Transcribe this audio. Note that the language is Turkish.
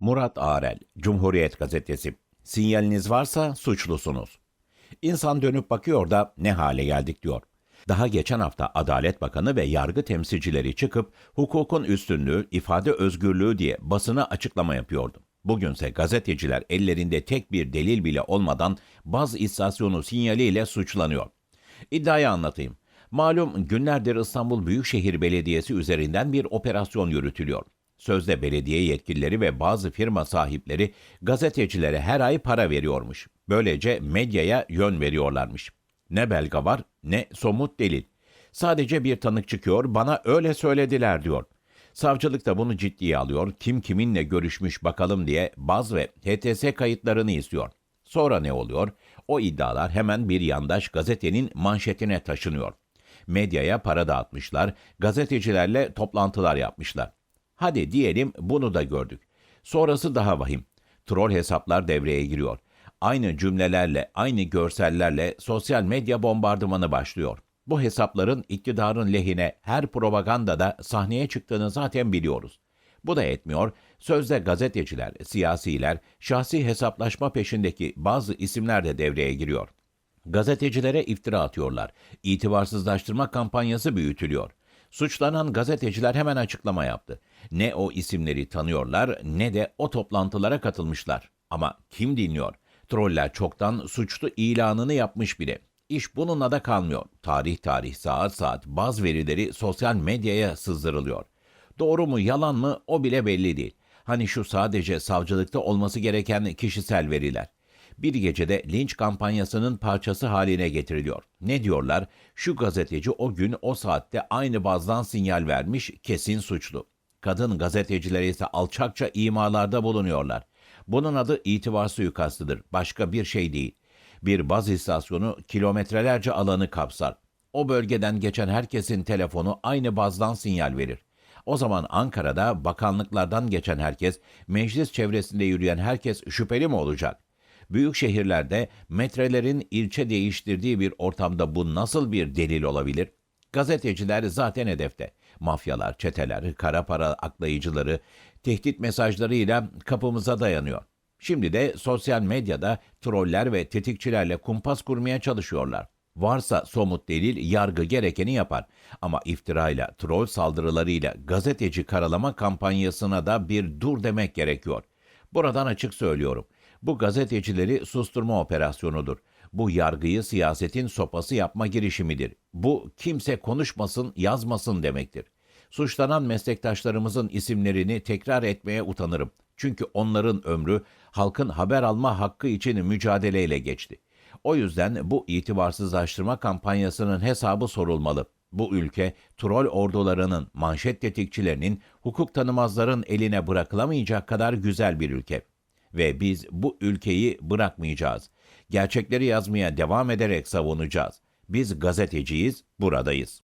Murat Arel, Cumhuriyet Gazetesi. Sinyaliniz varsa suçlusunuz. İnsan dönüp bakıyor da ne hale geldik diyor. Daha geçen hafta Adalet Bakanı ve yargı temsilcileri çıkıp hukukun üstünlüğü, ifade özgürlüğü diye basına açıklama yapıyordu. Bugünse gazeteciler ellerinde tek bir delil bile olmadan baz istasyonu sinyaliyle suçlanıyor. İddiayı anlatayım. Malum günlerdir İstanbul Büyükşehir Belediyesi üzerinden bir operasyon yürütülüyor. Sözde belediye yetkilileri ve bazı firma sahipleri gazetecilere her ay para veriyormuş. Böylece medyaya yön veriyorlarmış. Ne belge var ne somut delil. Sadece bir tanık çıkıyor bana öyle söylediler diyor. Savcılık da bunu ciddiye alıyor. Kim kiminle görüşmüş bakalım diye baz ve HTS kayıtlarını istiyor. Sonra ne oluyor? O iddialar hemen bir yandaş gazetenin manşetine taşınıyor. Medyaya para dağıtmışlar, gazetecilerle toplantılar yapmışlar. Hadi diyelim bunu da gördük. Sonrası daha vahim. Troll hesaplar devreye giriyor. Aynı cümlelerle, aynı görsellerle sosyal medya bombardımanı başlıyor. Bu hesapların iktidarın lehine her propagandada sahneye çıktığını zaten biliyoruz. Bu da etmiyor. Sözde gazeteciler, siyasiler, şahsi hesaplaşma peşindeki bazı isimler de devreye giriyor. Gazetecilere iftira atıyorlar. İtibarsızlaştırma kampanyası büyütülüyor. Suçlanan gazeteciler hemen açıklama yaptı. Ne o isimleri tanıyorlar ne de o toplantılara katılmışlar. Ama kim dinliyor? Troller çoktan suçlu ilanını yapmış bile. İş bununla da kalmıyor. Tarih tarih saat saat baz verileri sosyal medyaya sızdırılıyor. Doğru mu yalan mı o bile belli değil. Hani şu sadece savcılıkta olması gereken kişisel veriler. Bir gecede linç kampanyasının parçası haline getiriliyor. Ne diyorlar? Şu gazeteci o gün o saatte aynı bazdan sinyal vermiş, kesin suçlu. Kadın gazeteciler ise alçakça imalarda bulunuyorlar. Bunun adı itibar suikastıdır. Başka bir şey değil. Bir baz istasyonu kilometrelerce alanı kapsar. O bölgeden geçen herkesin telefonu aynı bazdan sinyal verir. O zaman Ankara'da bakanlıklardan geçen herkes, meclis çevresinde yürüyen herkes şüpheli mi olacak? Büyük şehirlerde metrelerin ilçe değiştirdiği bir ortamda bu nasıl bir delil olabilir? Gazeteciler zaten hedefte. Mafyalar, çeteler, kara para aklayıcıları tehdit mesajlarıyla kapımıza dayanıyor. Şimdi de sosyal medyada troller ve tetikçilerle kumpas kurmaya çalışıyorlar. Varsa somut delil yargı gerekeni yapar. Ama iftirayla, troll saldırılarıyla gazeteci karalama kampanyasına da bir dur demek gerekiyor. Buradan açık söylüyorum. Bu gazetecileri susturma operasyonudur. Bu yargıyı siyasetin sopası yapma girişimidir. Bu kimse konuşmasın, yazmasın demektir. Suçlanan meslektaşlarımızın isimlerini tekrar etmeye utanırım. Çünkü onların ömrü halkın haber alma hakkı için mücadeleyle geçti. O yüzden bu itibarsızlaştırma kampanyasının hesabı sorulmalı. Bu ülke troll ordularının, manşet tetikçilerinin, hukuk tanımazların eline bırakılamayacak kadar güzel bir ülke. Ve biz bu ülkeyi bırakmayacağız. Gerçekleri yazmaya devam ederek savunacağız. Biz gazeteciyiz, buradayız.